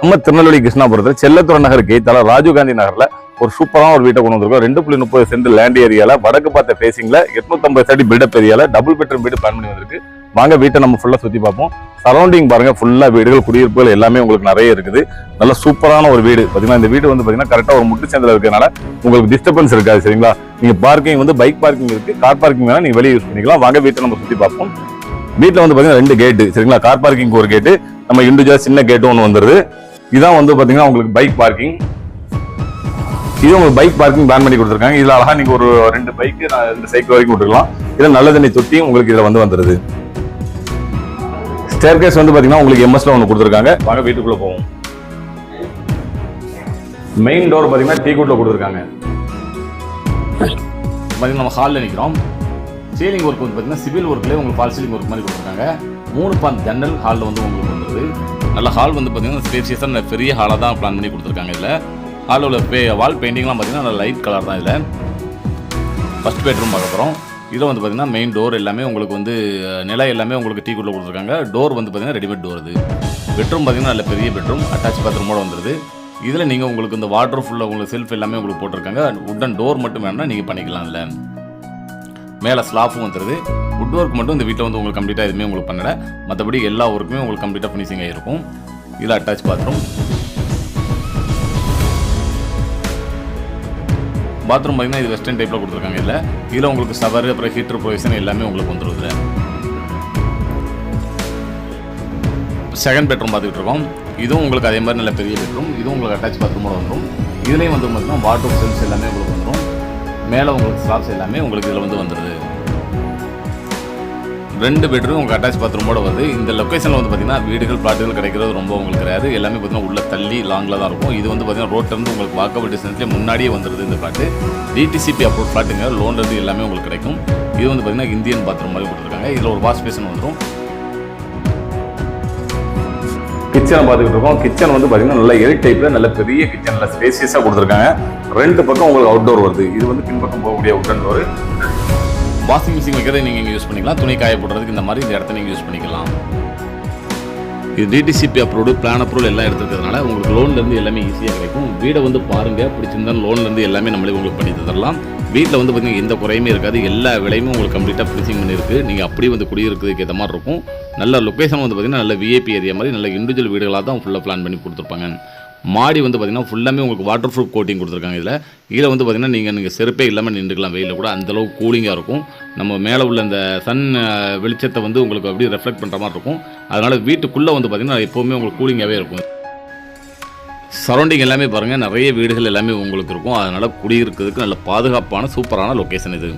நம்ம திருநெல்வேலி கிருஷ்ணாபுரத்தில் செல்லத்துறை நகருக்கு தல ராஜீவ்காந்தி நகர்ல ஒரு சூப்பரான ஒரு வீட்டை கொண்டு வந்திருக்கோம் ரெண்டு புள்ளி முப்பது சென்ட் லேண்ட் ஏரியால வடக்கு பார்த்த ஃபேசிங்ல எட்நூத்தம்பது அடி பில்டப் ஏரியால டபுள் பெட்ரூம் வீடு பிளான் பண்ணி வந்திருக்கு. வாங்க வீட்டை நம்ம ஃபுல்லா சுத்தி பார்ப்போம். சரௌண்டிங் பாருங்க ஃபுல்லா வீடுகள் குடியிருப்புகள் எல்லாமே உங்களுக்கு நிறைய இருக்குது. நல்ல சூப்பரான ஒரு வீடு. பாத்தீங்கன்னா இந்த வீடு வந்து பாத்தீங்கன்னா கரெக்டா ஒரு முட்டு சேர்ந்தல இருக்கனால உங்களுக்கு டிஸ்டர்பன்ஸ் இருக்காது சரிங்களா? நீங்க பார்க்கிங் வந்து பைக் பார்க்கிங் இருக்கு. கார் பார்க்கிங் வேணா நீங்க வெளியே யூஸ் பண்ணிக்கலாம். வாங்க வீட்டை நம்ம சுத்தி பார்ப்போம். வீட்டில் வந்து பார்த்தீங்கன்னா ரெண்டு கேட்டு சரிங்களா? கார் பார்க்கிங் ஒரு கேட்டு நம்ம இண்டிவிஜுவல் சின்ன கேட்டு ஒன்று வந்துருது. இதான் வந்து பாத்தீங்கன்னா உங்களுக்கு பைக் பார்க்கிங் இது உங்களுக்கு பைக் பார்க்கிங் பிளான் பண்ணி கொடுத்துருக்காங்க. இதில் அழகா நீங்கள் ஒரு ரெண்டு பைக் ரெண்டு சைக்கிள் வரைக்கும் கொடுத்துருக்கலாம். இதில் நல்ல தண்ணி தொட்டியும் உங்களுக்கு இதில் வந்து வந்துருது. ஸ்டேர் கேஸ் வந்து பாத்தீங்கன்னா உங்களுக்கு எம்எஸ்ல ஒன்று கொடுத்துருக்காங்க. வாங்க வீட்டுக்குள்ளே போவோம். மெயின் டோர் பார்த்தீங்கன்னா டீ கூட்டில் கொடுத்துருக்காங்க. பார்த்தீங்கன்னா நம்ம ஹாலில் நிற்கிறோம் சீலிங் ஒர்க் வந்து பார்த்தீங்கன்னா சிவில் ஒர்க்லேயே உங்களுக்கு ஃபால் சீலிங் ஒர்க் மாதிரி கொடுத்துருக்காங்க. மூணு பான் ஜன்னல் ஹாலில் வந்து உங்களுக்கு வந்துருது நல்ல ஹால் வந்து பார்த்தீங்கன்னா ஸ்பேசியஸாக நல்ல பெரிய ஹாலாக தான் பிளான் பண்ணி கொடுத்துருக்காங்க இதில். ஹாலில் உள்ள பே வால் பெயிண்டிங்லாம் பார்த்தீங்கன்னா நல்ல லைட் கலர் தான் இதில். ஃபஸ்ட் பெட்ரூம் பார்க்க போகிறோம் இதில் வந்து பார்த்தீங்கன்னா மெயின் டோர் எல்லாமே உங்களுக்கு வந்து நிலை எல்லாமே உங்களுக்கு டீ குள்ளே கொடுத்துருக்காங்க. டோர் வந்து பார்த்தீங்கன்னா ரெடிமேட் டோர் இது. பெட்ரூம் பார்த்திங்கன்னா நல்ல பெரிய பெட்ரூம் அட்டாச் பாத்ரூமோட வந்துருது. இதில் நீங்கள் உங்களுக்கு இந்த வாட்டர் ஃபுல்லாக உங்களுக்கு செல்ஃப் எல்லாமே உங்களுக்கு போட்டிருக்காங்க. உட்டன் டோர் மட்டும் வேணும்னா நீங்கள் பண்ணிக்கலாம் இல்லை மேலே ஸ்லாஃபும் வந்துடுது வுட் ஒர்க் மட்டும் இந்த வீட்டில் வந்து உங்களுக்கு கம்ப்ளீட்டாக எதுவுமே உங்களுக்கு பண்ணலை. மற்றபடி எல்லா ஒர்க்குமே உங்களுக்கு கம்ப்ளீட்டாக ஃபினிஷிங் ஆகிருக்கும் இதில் அட்டாச் பாத்ரூம் பாத்ரூம் பார்த்தீங்கன்னா இது வெஸ்டர்ன் டைப்பில் கொடுத்துருக்காங்க இதில். இதில் உங்களுக்கு சவர் அப்புறம் ஹீட்டர் ப்ரொவிஷன் எல்லாமே உங்களுக்கு வந்துடுது செகண்ட் பெட்ரூம் பார்த்துக்கிட்டு இருக்கோம். இதுவும் உங்களுக்கு அதே மாதிரி நல்ல பெரிய பெட்ரூம் இதுவும் உங்களுக்கு அட்டாச் பாத்ரூமோட வந்துடும் இதுலேயும் வந்து பார்த்தீங்கன்னா வாட்டர் செல்ஸ் எல்லாமே உங்களுக்கு மேலே உங்களுக்கு ஸ்லாப்ஸ் எல்லாமே உங்களுக்கு இதில் வந்து வந்துடுது ரெண்டு பெட்ரூம் உங்களுக்கு அட்டாச் பாத்ரூமோட வருது. இந்த லொக்கேஷனில் வந்து பார்த்தீங்கன்னா வீடுகள் பிளாட்டுகள் கிடைக்கிறது ரொம்ப உங்களுக்கு கிடையாது. எல்லாமே பார்த்திங்கன்னா உள்ள தள்ளி லாங்கில் தான் இருக்கும். இது வந்து பார்த்திங்கன்னா ரோட்லேருந்து உங்களுக்கு வாக்கபிள் டிஸ்டன்ஸ்லேயே முன்னாடியே வந்துடுது இந்த பிளாட்டு டிடிசிபி அப்ரூவ் பிளாட்டுங்க லோன்லேருந்து எல்லாமே உங்களுக்கு கிடைக்கும். இது வந்து பார்த்திங்கன்னா இந்தியன் பாத்ரூம் மாதிரி கொடுத்துருக்காங்க. இதில் ஒரு வாஷ் பேஷன் வந்துடும் கிச்சனை பார்த்துக்கிட்டு இருக்கோம். கிச்சன் வந்து பார்த்தீங்கன்னா நல்ல எல் டைப்பில் நல்ல பெரிய கிச்சன் நல்ல ஸ்பேசியஸாக கொடுத்துருக்காங்க. ரெண்டு பக்கம் உங்களுக்கு அவுட்டோர் வருது. இது வந்து பின்பக்கம் போகக்கூடிய உட்டன் ஒரு வாஷிங் மிஷின் வைக்கிறத நீங்கள் இங்கே யூஸ் பண்ணிக்கலாம். துணி காய போடுறதுக்கு இந்த மாதிரி இந்த இடத்த நீங்கள் யூஸ் பண்ணிக்கலாம். இது டிடிசிபி அப்ரூவ்டு பிளான் அப்ரூவல் எல்லாம் எடுத்துக்கிறதுனால உங்களுக்கு லோன்லேருந்து எல்லாமே ஈஸியாக கிடைக்கும். வீடை வந்து பாருங்கள் பிடிச்சிருந்தா லோன்லேருந்து எல்லாமே நம்மளே உங்களுக்கு பண்ணி தரலாம் வீட்டில் வந்து பார்த்தீங்கன்னா எந்த குறையுமே இருக்காது. எல்லா விலையுமே உங்களுக்கு கம்ப்ளீட்டாக ஃபினிஷிங் பண்ணியிருக்கு. நீங்கள் அப்படியே வந்து குடியிருக்கிறதுக்கு ஏற்ற மாதிரி இருக்கும். நல்ல லொக்கேஷன் வந்து பார்த்தீங்கன்னா நல்ல விஐபி ஏரியா மாதிரி நல்ல இண்டிவிஜுவல் வீடுகளாக தான் ஃபுல்லாக பிளான் பண்ணி கொடுத்துருப்பாங்க. மாடி வந்து பார்த்தீங்கன்னா ஃபுல்லாமே உங்களுக்கு வாட்டர் ப்ரூஃப் கோட்டிங் கொடுத்துருக்காங்க இதில். இதில் வந்து பார்த்தீங்கன்னா நீங்கள் நீங்கள் செருப்பே இல்லாமல் நின்றுக்கலாம். வெயிலில் கூட அந்தளவுக்கு கூலிங்காக இருக்கும். நம்ம மேலே உள்ள அந்த சன் வெளிச்சத்தை வந்து உங்களுக்கு அப்படியே ரெஃப்ளெக்ட் பண்ணுற மாதிரி இருக்கும். அதனால் வீட்டுக்குள்ளே வந்து பார்த்திங்கன்னா எப்போவுமே உங்களுக்கு கூலிங்காகவே இருக்கும். சரௌண்டிங் எல்லாமே பாருங்கள் நிறைய வீடுகள் எல்லாமே உங்களுக்கு இருக்கும். அதனால் குடியிருக்கிறதுக்கு நல்ல பாதுகாப்பான சூப்பரான லொக்கேஷன் இது.